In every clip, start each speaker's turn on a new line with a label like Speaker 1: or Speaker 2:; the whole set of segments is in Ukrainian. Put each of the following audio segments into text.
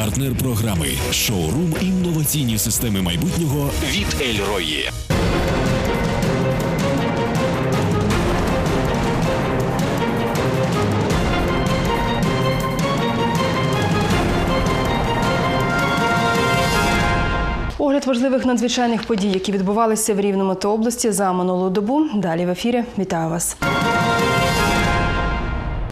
Speaker 1: Партнер програми Шоурум інноваційні системи майбутнього від Ельрої.
Speaker 2: Огляд важливих надзвичайних подій, які відбувалися в Рівному та області за минулу добу. Далі в ефірі. Вітаю вас.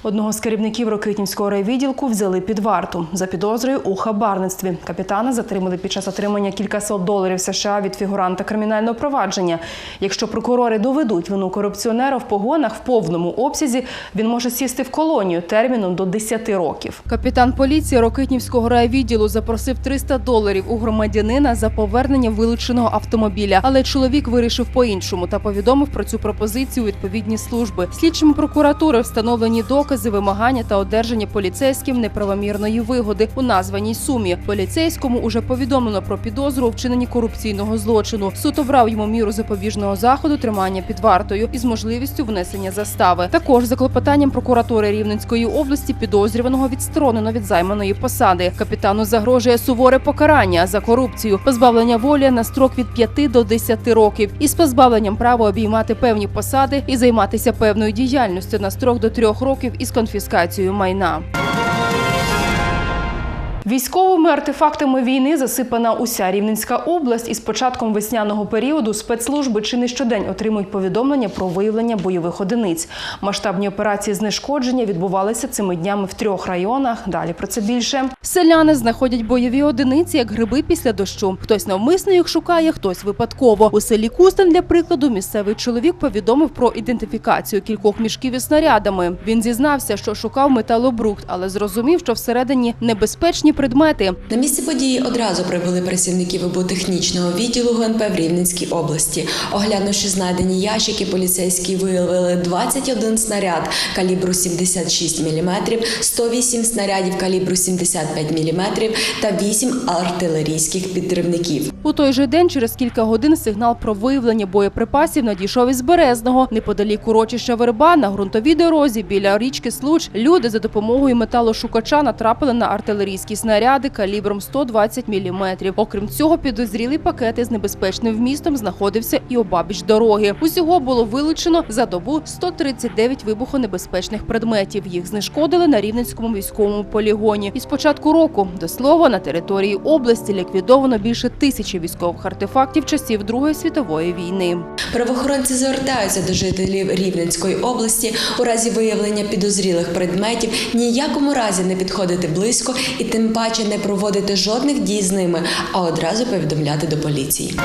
Speaker 2: Одного з керівників Рокитнівського райвідділку взяли під варту за підозрою у хабарництві. Капітана затримали під час отримання кількасот доларів США від фігуранта кримінального провадження. Якщо прокурори доведуть вину корупціонера в погонах в повному обсязі, він може сісти в колонію терміном до 10 років. Капітан поліції Рокитнівського райвідділу запросив 300 доларів у громадянина за повернення вилученого автомобіля. Але чоловік вирішив по-іншому та повідомив про цю пропозицію відповідні служби. Слідчими прокуратури встановлені докази вимагання та одержання поліцейським неправомірної вигоди у названій сумі. Поліцейському уже повідомлено про підозру у вчиненні корупційного злочину. Суд обрав йому міру запобіжного заходу тримання під вартою із можливістю внесення застави. Також за клопотанням прокуратури Рівненської області підозрюваного відсторонено від займаної посади. Капітану загрожує суворе покарання за корупцію, позбавлення волі на строк від 5 до 10 років із позбавленням права обіймати певні посади і займатися певною діяльністю на строк до 3 років із конфіскацією майна. Військовими артефактами війни засипана уся Рівненська область. І з початком весняного періоду спецслужби чи не щодень отримують повідомлення про виявлення бойових одиниць. Масштабні операції знешкодження відбувалися цими днями в трьох районах. Далі про це більше. Селяни знаходять бойові одиниці як гриби після дощу. Хтось навмисно їх шукає, хтось випадково. У селі Кустин, для прикладу, місцевий чоловік повідомив про ідентифікацію кількох мішків із снарядами. Він зізнався, що шукав металобрухт, але зрозумів, що всередині небезпечні предмети.
Speaker 3: На місце події одразу прибули працівники вибутехнічного відділу ГНП в Рівненській області. Оглянувши знайдені ящики, поліцейські виявили 21 снаряд калібру 76 мм, 108 снарядів калібру 75 мм та 8 артилерійських підривників.
Speaker 2: У той же день, через кілька годин, сигнал про виявлення боєприпасів надійшов із Березного. Неподалік урочища Верба на ґрунтовій дорозі біля річки Случ люди за допомогою металошукача натрапили на артилерійські снаряди калібром 120 мм. Окрім цього, підозрілий пакет із небезпечним вмістом знаходився і обабіч дороги. Усього було вилучено за добу 139 вибухонебезпечних предметів. Їх знешкодили на Рівненському військовому полігоні. І з початку року, до слова, на території області ліквідовано більше тисячі військових артефактів часів Другої світової війни.
Speaker 3: Правоохоронці звертаються до жителів Рівненської області у разі виявлення підозрілих предметів ніякому разі не підходити близько і тим паче не проводити жодних дій з ними, а одразу повідомляти до поліції.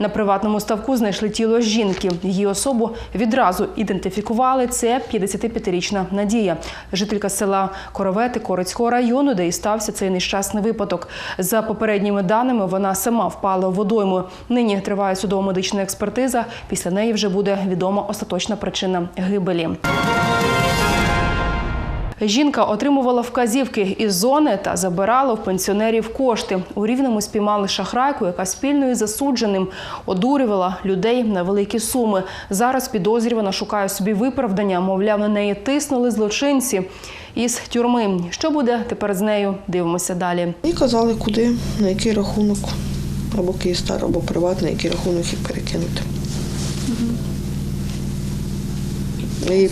Speaker 2: На приватному ставку знайшли тіло жінки. Її особу відразу ідентифікували. Це 55-річна Надія, жителька села Коровети Корицького району, де і стався цей нещасний випадок. За попередніми даними, вона сама впала в водойму. Нині триває судово-медична експертиза. Після неї вже буде відома остаточна причина гибелі. Жінка отримувала вказівки із зони та забирала в пенсіонерів кошти. У рівному спіймали шахрайку, яка спільно із засудженим одурювала людей на великі суми. Зараз підозрювана шукає собі виправдання. Мовляв, на неї тиснули злочинці із тюрми. Що буде тепер з нею? Дивимося далі.
Speaker 4: І казали, куди, на який рахунок, або Київстар, або приватний, який рахунок їх перекинути. І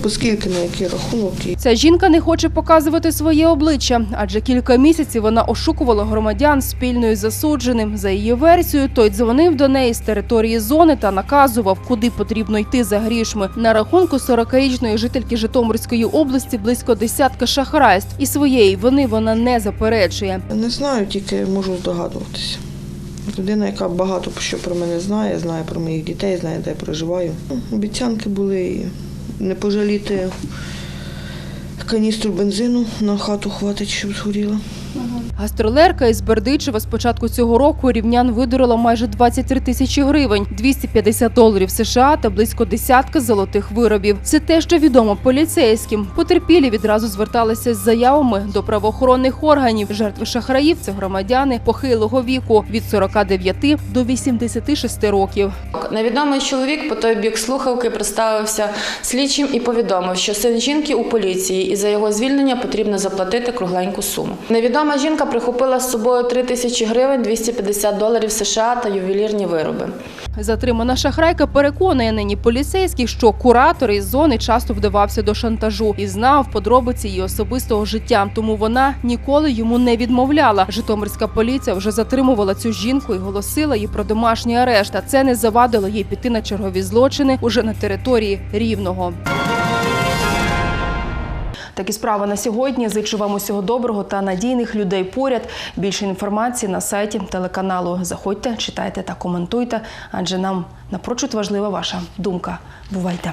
Speaker 4: по, скільки на який рахунок.
Speaker 2: Ця жінка не хоче показувати своє обличчя, адже кілька місяців вона ошукувала громадян спільною засудженим. За її версією, той дзвонив до неї з території зони та наказував, куди потрібно йти за грішми. На рахунку 40-річної жительки Житомирської області близько десятка шахрайств. І своєї вини вона не заперечує.
Speaker 4: Не знаю, тільки можу здогадуватися. Людина, яка багато що про мене знає, знає про моїх дітей, знає, де я проживаю. Обіцянки були не пожаліти каністру бензину на хату хватить, щоб згоріла.
Speaker 2: Гастролерка із Бердичева з початку цього року рівнян видурила майже 23 тисячі гривень, 250 доларів США та близько десятка золотих виробів. Це те, що відомо поліцейським. Потерпілі відразу зверталися з заявами до правоохоронних органів. Жертви шахраїв це громадяни похилого віку від 49 до 86 років.
Speaker 5: Невідомий чоловік по той бік слухавки представився слідчим і повідомив, що син жінки у поліції, і за його звільнення потрібно заплатити кругленьку суму. Невідома жінка прихопила з собою 3 тисячі гривень, 250 доларів США та ювелірні вироби.
Speaker 2: Затримана шахрайка переконує нині поліцейських, що куратор із зони часто вдавався до шантажу і знав подробиці її особистого життя. Тому вона ніколи йому не відмовляла. Житомирська поліція вже затримувала цю жінку і голосила їй про домашній арешт. А це не завадило їй піти на чергові злочини уже на території рівного. Такі справи на сьогодні. Зичу вам усього доброго та надійних людей поряд. Більше інформації на сайті телеканалу. Заходьте, читайте та коментуйте, адже нам напрочуд важлива ваша думка. Бувайте!